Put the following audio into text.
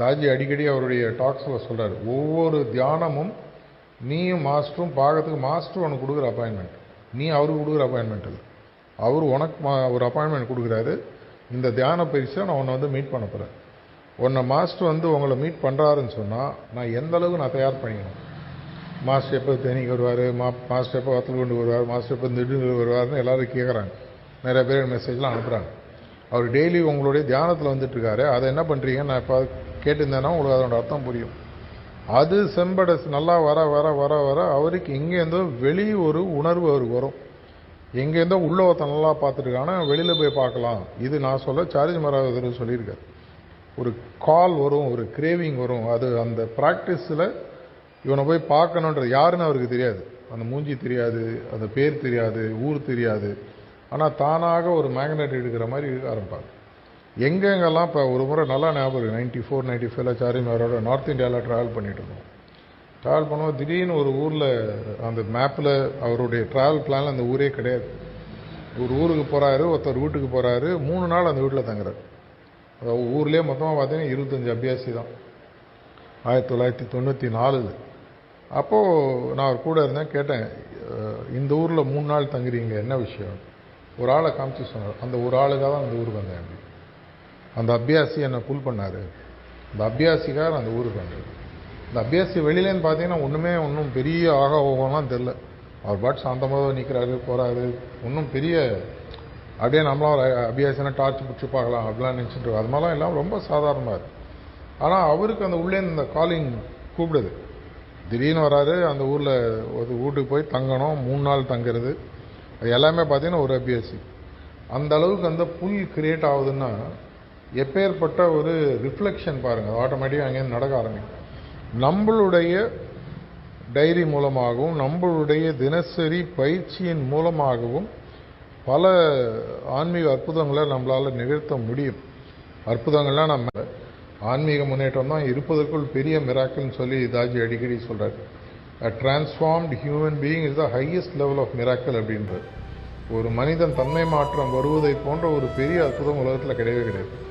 தாஜி அடிக்கடி அவருடைய டாக்ஸில் சொல்கிறார் ஒவ்வொரு தியானமும் நீயும் மாஸ்டரும் பார்க்கறதுக்கு மாஸ்டர் உனக்கு கொடுக்குற அப்பாயின்மெண்ட் நீ அவருக்கு கொடுக்குற அப்பாயின்மெண்ட் இல்லை அவர் உனக்கு மா ஒரு அப்பாயின்மெண்ட் கொடுக்குறாரு. இந்த தியான பயிற்சியை நான் உன்னை வந்து மீட் பண்ண போகிறேன் உன்னை மாஸ்டர் வந்து உங்களை மீட் பண்ணுறாருன்னு சொன்னால் நான் எந்த அளவுக்கு நான் தயார் பண்ணிக்கணும்? மாஸ்டர் எப்போ தேனிக்கு வருவார்? மா மாஸ்டர் எப்போ வத்தல் கொண்டு வருவார்? மாஸ்டர் எப்போ திடீர்னு வருவார்னு எல்லோரும் கேட்குறாங்க நிறைய பேர் மெசேஜ்லாம் அனுப்புகிறாங்க அவர் டெய்லி உங்களுடைய தியானத்தில் வந்துட்டுருக்காரு அதை என்ன பண்ணுறீங்க நான் இப்போ கேட்டிருந்தேன்னா உங்களுக்கு அதனோட அர்த்தம் புரியும். அது செம்பட நல்லா வர வர வர வர அவருக்கு எங்கேருந்தோ வெளி ஒரு உணர்வு அவருக்கு வரும். எங்கேருந்தோ உள்ள ஒருத்தன் நல்லா பார்த்துருக்கானா வெளியில் போய் பார்க்கலாம். இது நான் சொல்ல சார்ஜ் மராதர் சொல்லியிருக்காரு. ஒரு கால் வரும் ஒரு கிரேவிங் வரும். அது அந்த ப்ராக்டிஸில் இவனை போய் பார்க்கணுன்றது யாருன்னு அவருக்கு தெரியாது. அந்த மூஞ்சி தெரியாது அந்த பேர் தெரியாது ஊர் தெரியாது. ஆனால் தானாக ஒரு மேக்னெட் எடுக்கிற மாதிரி இருக்க ஆரம்பிப்பாங்க எங்கெங்கெல்லாம் இப்போ ஒரு முறை நல்லா ஞாபகம் இருக்குது நைன்டி ஃபோர் நைன்டி ஃபைவ்ல சாரிமாரோட நார்த் இந்தியாவில் ட்ராவல் பண்ணிட்டு இருந்தோம். ட்ராவல் பண்ணும்போது திடீர்னு ஒரு ஊரில் அந்த மேப்பில் அவருடைய ட்ராவல் பிளானில் அந்த ஊரே கிடையாது. ஒரு ஊருக்கு போகிறாரு ஒருத்தர் வீட்டுக்கு போகிறாரு மூணு நாள் அந்த வீட்டில் தங்குறாரு. அதாவது ஊர்லேயே மொத்தமாக பார்த்தீங்கன்னா இருபத்தஞ்சி அபியாசி தான். ஆயிரத்தி தொள்ளாயிரத்தி தொண்ணூற்றி நாலில். அப்போது நான் அவர் கூட இருந்தேன் கேட்டேன் இந்த ஊரில் மூணு நாள் தங்குறீங்க என்ன விஷயம்? ஒரு ஆளை காமிச்சு சொன்னார். அந்த ஒரு ஆளுக்காக தான் அந்த ஊருக்கு வந்தேன் அப்படி. அந்த அபியாசி என்னை புல் பண்ணார். அந்த அபியாசிக்கார் அந்த ஊருக்கு வந்தார் இந்த அபியாசி வெளியிலேருந்து பார்த்தீங்கன்னா ஒன்றுமே ஒன்றும் பெரிய ஆக ஓகம்லாம் தெரில அவர் பாட் சாந்தமாக நிற்கிறாரு போகிறாரு ஒன்றும் பெரிய அப்படியே நம்மளாம் ஒரு அபியாசினா டார்ச் பிடிச்சி பார்க்கலாம் அப்படிலாம் நினச்சிட்டு அது மாதிரிலாம் எல்லாம் ரொம்ப சாதாரணமாக இருக்குது ஆனால் அவருக்கு அந்த உள்ளே இந்த காலிங் கூப்பிடுது. திடீர்னு வராரு அந்த ஊரில் ஒரு வீட்டுக்கு போய் தங்கணும் மூணு நாள் தங்குறது. அது எல்லாமே பார்த்தீங்கன்னா ஒரு அபியாசி. அந்த அளவுக்கு அந்த புல் கிரியேட் ஆகுதுன்னா எப்பேற்பட்ட ஒரு ரிஃப்ளெக்ஷன் பாருங்கள் ஆட்டோமேட்டிக்காக அங்கேருந்து நடக்க ஆரம்பிக்கும். நம்மளுடைய டைரி மூலமாகவும் நம்மளுடைய தினசரி பயிற்சியின் மூலமாகவும் பல ஆன்மீக அற்புதங்களை நம்மளால் நிகழ்த்த முடியும். அற்புதங்கள்லாம் நம்ம ஆன்மீக முன்னேற்றம் தான். இருப்பதற்குள் பெரிய மிராக்கிள்னு சொல்லி தாஜி அடிக்கடி சொல்கிறார் a transformed human being is the highest level of miracle அப்படின்றது ஒரு மனிதன் தன்மை மாற்றம் வருவதை போன்ற ஒரு பெரிய அற்புதம் உலகத்தில் கிடையவே கிடையாது.